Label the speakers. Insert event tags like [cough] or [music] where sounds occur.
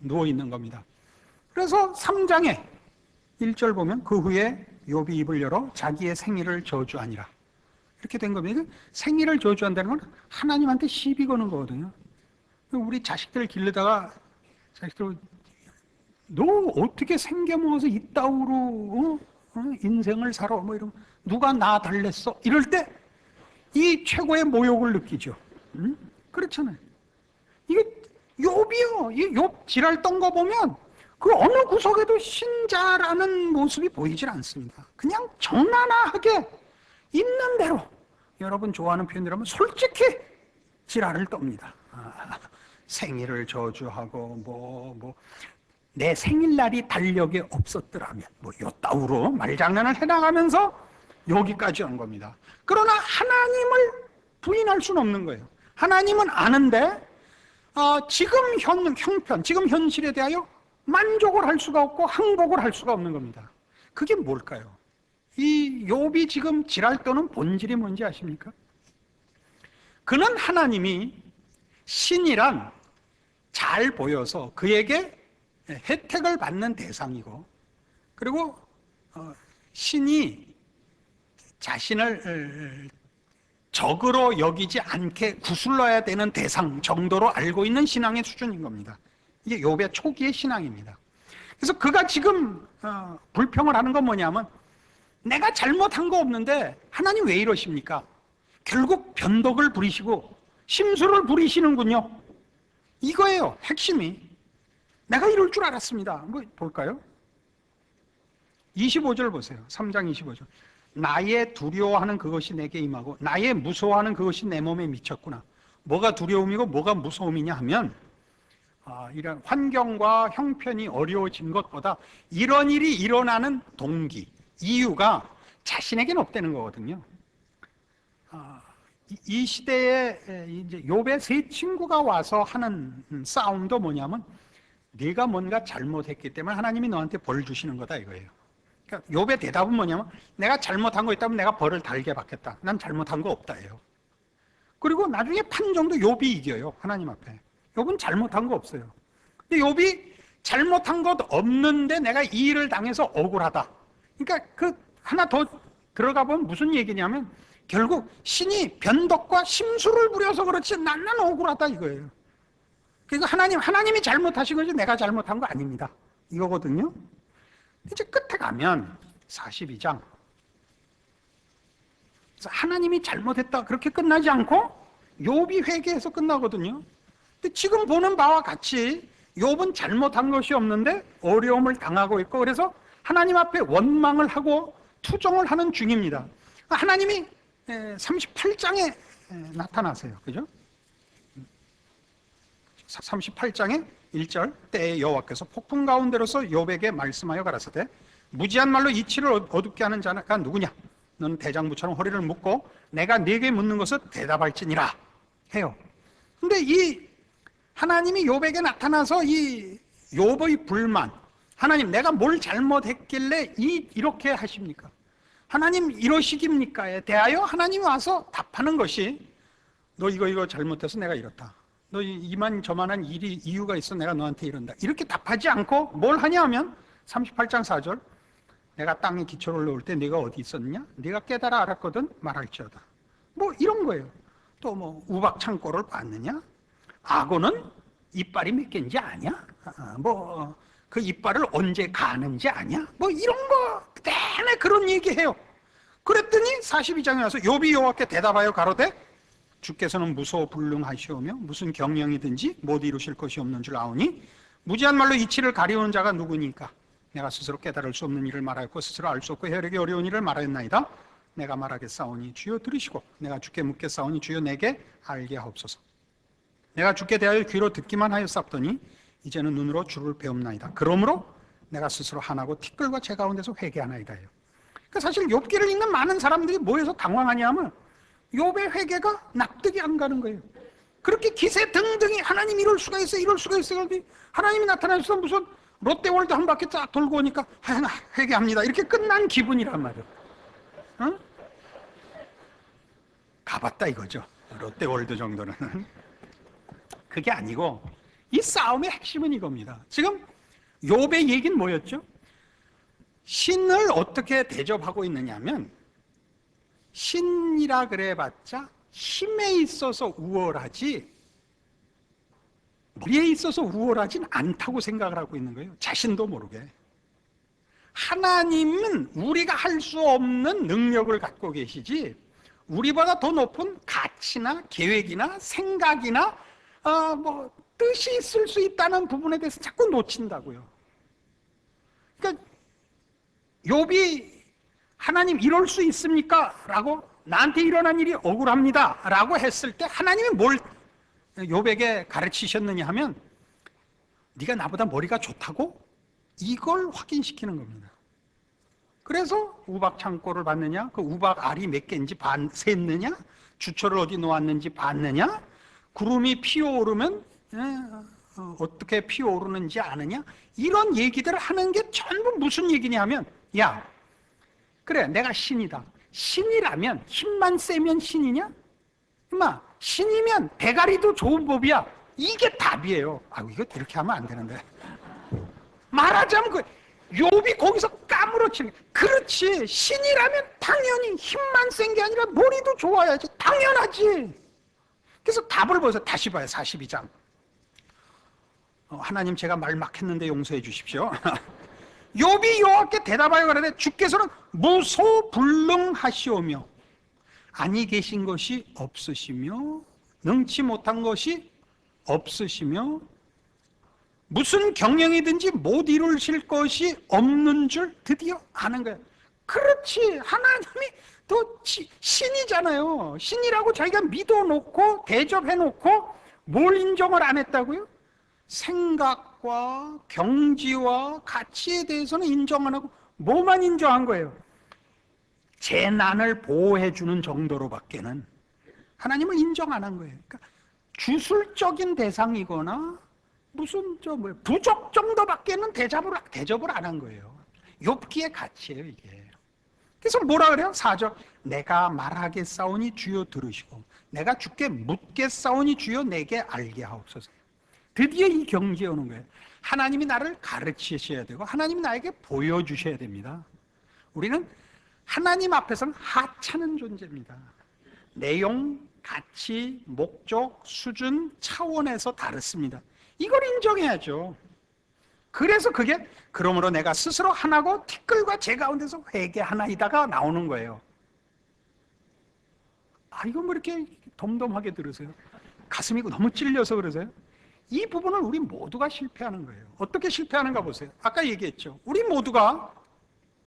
Speaker 1: 누워 있는 겁니다. 그래서 3장에 1절 보면 그 후에 욥이 입을 열어 자기의 생일을 저주하니라. 이렇게 된 겁니다. 생일을 저주한다는 건 하나님한테 시비 거는 거거든요. 우리 자식들 기르다가 자식들 너 어떻게 생겨 먹어서 이따위로 어? 어? 인생을 살아 뭐 이런 누가 나 달랬어 이럴 때 이 최고의 모욕을 느끼죠. 응? 그렇잖아요. 이게 욥이요. 이욥 지랄 떤 거 보면 그 어느 구석에도 신자라는 모습이 보이질 않습니다. 그냥 정나나하게 있는 대로 여러분 좋아하는 표현대로 하면 솔직히 지랄을 떱니다. 아, 생일을 저주하고 뭐 뭐 내 생일날이 달력에 없었더라면 뭐 요따우로 말장난을 해나가면서 여기까지 온 겁니다. 그러나 하나님을 부인할 수는 없는 거예요. 하나님은 아는데 어, 지금 현 형편, 지금 현실에 대하여 만족을 할 수가 없고 항복을 할 수가 없는 겁니다. 그게 뭘까요? 이 욥이 지금 지랄 떠는 본질이 뭔지 아십니까? 그는 하나님이 신이란 잘 보여서 그에게 혜택을 받는 대상이고 그리고 어, 신이 자신을 적으로 여기지 않게 구슬러야 되는 대상 정도로 알고 있는 신앙의 수준인 겁니다. 이게 욥의 초기의 신앙입니다. 그래서 그가 지금 어, 불평을 하는 건 뭐냐면 내가 잘못한 거 없는데 하나님 왜 이러십니까? 결국 변덕을 부리시고 심술을 부리시는군요. 이거예요. 핵심이. 내가 이럴 줄 알았습니다. 뭐 볼까요? 25절 보세요. 3장 25절. 나의 두려워하는 그것이 내게 임하고 나의 무서워하는 그것이 내 몸에 미쳤구나. 뭐가 두려움이고 뭐가 무서움이냐 하면 아, 이런 환경과 형편이 어려워진 것보다 이런 일이 일어나는 동기, 이유가 자신에게는 없다는 거거든요. 아, 이, 이 시대에 이제 욥의 세 친구가 와서 하는 싸움도 뭐냐면 네가 뭔가 잘못했기 때문에 하나님이 너한테 벌 주시는 거다 이거예요. 그러니까 욥의 대답은 뭐냐면 내가 잘못한 거 있다면 내가 벌을 달게 받겠다. 난 잘못한 거 없다예요. 그리고 나중에 판정도 욥이 이겨요. 하나님 앞에. 욥은 잘못한 거 없어요. 근데 욥이 잘못한 것 없는데 내가 이 일을 당해서 억울하다. 그러니까 그 하나 더 들어가 보면 무슨 얘기냐면 결국 신이 변덕과 심술을 부려서 그렇지 난, 난 억울하다 이거예요. 그러니까 하나님, 하나님이 잘못하신 거지 내가 잘못한 거 아닙니다. 이거거든요. 이제 끝에 가면 42장. 그래서 하나님이 잘못했다 그렇게 끝나지 않고 욥이 회개해서 끝나거든요. 근데 지금 보는 바와 같이 욥은 잘못한 것이 없는데 어려움을 당하고 있고 그래서 하나님 앞에 원망을 하고 투정을 하는 중입니다. 하나님이 38장에 나타나세요. 그죠? 38장에 1절 때에 여호와께서 폭풍 가운데로서 욥에게 말씀하여 가라사대 무지한 말로 이치를 어둡게 하는 자가 누구냐 너는 대장부처럼 허리를 묶고 내가 네게 묻는 것을 대답할지니라 해요. 근데 이 하나님이 욥에게 나타나서 이 욥의 불만 하나님 내가 뭘 잘못했길래 이 이렇게 하십니까? 하나님 이러시깁니까에 대하여 하나님이 와서 답하는 것이 너 이거 이거 잘못해서 내가 이렇다. 너 이만 저만한 일이 이유가 있어 내가 너한테 이런다. 이렇게 답하지 않고 뭘 하냐 하면 38장 4절 내가 땅에 기초를 놓을 때 네가 어디 있었느냐? 네가 깨달아 알았거든 말할지어다. 뭐 이런 거예요. 또 뭐 우박 창고를 봤느냐? 악어는 이빨이 몇 개인지 아냐? 뭐그 이빨을 언제 가는지 아냐? 뭐 이런 거 내내 그런 얘기해요. 그랬더니 42장에 와서 요비 여호와께 대답하여 가로되 주께서는 무서워 불능하시오며 무슨 경영이든지 못 이루실 것이 없는 줄 아오니 무지한 말로 이치를 가리우는 자가 누구니까? 내가 스스로 깨달을 수 없는 일을 말하였고 스스로 알 수 없고 헤아리기 어려운 일을 말하였나이다. 내가 말하겠사오니 주여 들으시고 내가 주께 묻겠사오니 주여 내게 알게 하옵소서. 내가 주께 대하여 귀로 듣기만 하였사옵더니 이제는 눈으로 주를 배움나이다. 그러므로 내가 스스로 하나고 티끌과 제 가운데서 회개하나이다요. 그러니까 사실 욥기를 읽는 많은 사람들이 뭐해서 당황하냐면 욥의 회개가 납득이 안 가는 거예요. 그렇게 기세 등등이 하나님 이럴 수가 있어 이럴 수가 있어 그런데 하나님이 나타나서 무슨 롯데월드 한 바퀴 쫙 돌고 오니까 하나 회개합니다 이렇게 끝난 기분이란 말이에요. 어? 가봤다 이거죠. 롯데월드 정도는 [laughs] 그게 아니고 이 싸움의 핵심은 이겁니다. 지금 욥의 얘기는 뭐였죠? 신을 어떻게 대접하고 있느냐면 신이라 그래봤자 힘에 있어서 우월하지 머리에 있어서 우월하진 않다고 생각을 하고 있는 거예요. 자신도 모르게. 하나님은 우리가 할 수 없는 능력을 갖고 계시지 우리보다 더 높은 가치나 계획이나 생각이나 어, 뭐 뜻이 있을 수 있다는 부분에 대해서 자꾸 놓친다고요. 그러니까 욥이 하나님 이럴 수 있습니까? 라고 나한테 일어난 일이 억울합니다. 라고 했을 때 하나님이 뭘 욥에게 가르치셨느냐 하면 네가 나보다 머리가 좋다고 이걸 확인시키는 겁니다. 그래서 우박 창고를 봤느냐? 그 우박 알이 몇 개인지 반, 셌느냐? 주초를 어디 놓았는지 봤느냐? 구름이 피어오르면 에, 어, 어떻게 피어오르는지 아느냐? 이런 얘기들을 하는 게 전부 무슨 얘기냐 하면 야 그래 내가 신이다. 신이라면 힘만 세면 신이냐? 임마 신이면 대가리도 좋은 법이야. 이게 답이에요. 아 이거 이렇게 하면 안 되는데. 말하자면 그 욥이 거기서 까무러치는. 그렇지 신이라면 당연히 힘만 센 게 아니라 머리도 좋아야지 당연하지 그래서 답을 보세요 다시 봐요 42장 어, 하나님 제가 말 막 했는데 용서해 주십시오 [laughs] 욥이 여호와께 대답하여 가라되 주께서는 무소불능하시오며 아니 계신 것이 없으시며 능치 못한 것이 없으시며 무슨 경영이든지 못 이루실 것이 없는 줄 드디어 아는 거예요. 그렇지. 하나님이 또 시- 신이잖아요. 신이라고 자기가 믿어놓고 대접해놓고 뭘 인정을 안 했다고요? 생각 과 경지와 가치에 대해서는 인정 안 하고 뭐만 인정한 거예요? 재난을 보호해 주는 정도로밖에는 하나님을 인정 안 한 거예요. 그러니까 주술적인 대상이거나 무슨 저 뭐 부족 정도밖에는 대접을 대접을 안 한 거예요. 욥기의 가치예요 이게. 그래서 뭐라 그래요? 사절 내가 말하겠사오니 주여 들으시고 내가 주께 묻겠사오니 주여 내게 알게 하옵소서. 드디어 이 경지에 오는 거예요. 하나님이 나를 가르치셔야 되고 하나님이 나에게 보여주셔야 됩니다. 우리는 하나님 앞에서는 하찮은 존재입니다. 내용, 가치, 목적, 수준, 차원에서 다릅니다. 이걸 인정해야죠. 그래서 그게 그러므로 내가 스스로 하나고 티끌과 제 가운데서 회개 하나이다가 나오는 거예요. 아 이건 뭐 이렇게 덤덤하게 들으세요? 가슴이 너무 찔려서 그러세요? 이 부분을 우리 모두가 실패하는 거예요. 어떻게 실패하는가 보세요. 아까 얘기했죠. 우리 모두가